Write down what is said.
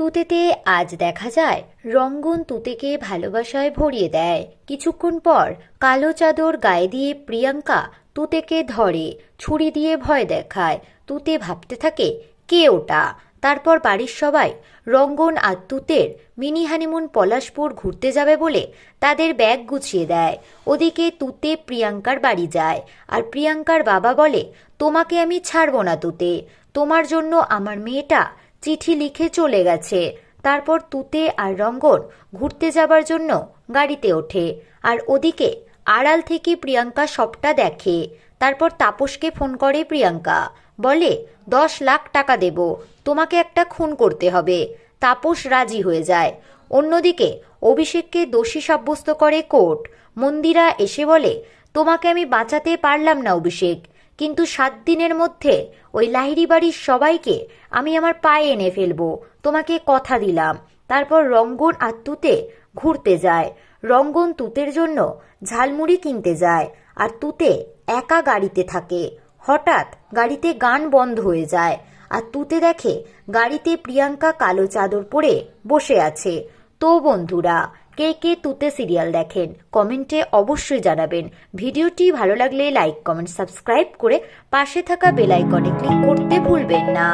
তুতেতে আজ দেখা যায়, রঙ্গন তুতেকে ভালোবাসায় ভরিয়ে দেয়। কিছুক্ষণ পর কালো চাদর গায়ে দিয়ে প্রিয়াঙ্কা তুতেকে ধরে, ছুরি দিয়ে ভয় দেখায়। তুতে ভাবতে থাকে, কে ওটা? তারপর বাড়ির সবাই রঙ্গন আর তুতের মিনি হানিমুন পলাশপুর ঘুরতে যাবে বলে তাদের ব্যাগ গুছিয়ে দেয়। ওদিকে তুতে প্রিয়াঙ্কার বাড়ি যায় আর প্রিয়াঙ্কার বাবা বলে, তোমাকে আমি ছাড়বো না তুতে। তোমার জন্য আমার মেয়েটা চিঠি লিখে চলে গেছে। তারপর তুতে আর রঙ্গন ঘুরতে যাবার জন্য গাড়িতে ওঠে। আর ওদিকে আড়াল থেকে প্রিয়াঙ্কা সবটা দেখে। তারপর তাপসকে ফোন করে, প্রিয়াঙ্কা, বলে, দশ লাখ টাকা দেব। তোমাকে একটা খুন করতে হবে। তাপস রাজি হয়ে যায়। অন্যদিকে অভিষেককে দোষী সাব্যস্ত করে কোর্ট। মন্দিরা এসে বলে, তোমাকে আমি বাঁচাতে পারলাম না অভিষেক। কিন্তু সাত দিনের মধ্যে ওই লাহিড়ি বাড়ির সবাইকে আমি আমার পায়ে এনে ফেলব, তোমাকে কথা দিলাম। তারপর রঙ্গন আর তুতে ঘুরতে যায়। রঙ্গন তুতের জন্য ঝালমুড়ি কিনতে যায় আর তুতে একা গাড়িতে থাকে। হঠাৎ গাড়িতে গান বন্ধ হয়ে যায় আর তুতে দেখে গাড়িতে প্রিয়াঙ্কা কালো চাদর পরে বসে আছে। তো বন্ধুরা কে কে তুতে সিরিয়াল দেখেন, কমেন্টে অবশ্যই জানাবেন। ভিডিওটি ভালো লাগলে লাইক, কমেন্ট, সাবস্ক্রাইব করে পাশে থাকা বেল আইকনে ক্লিক করতে ভুলবেন না।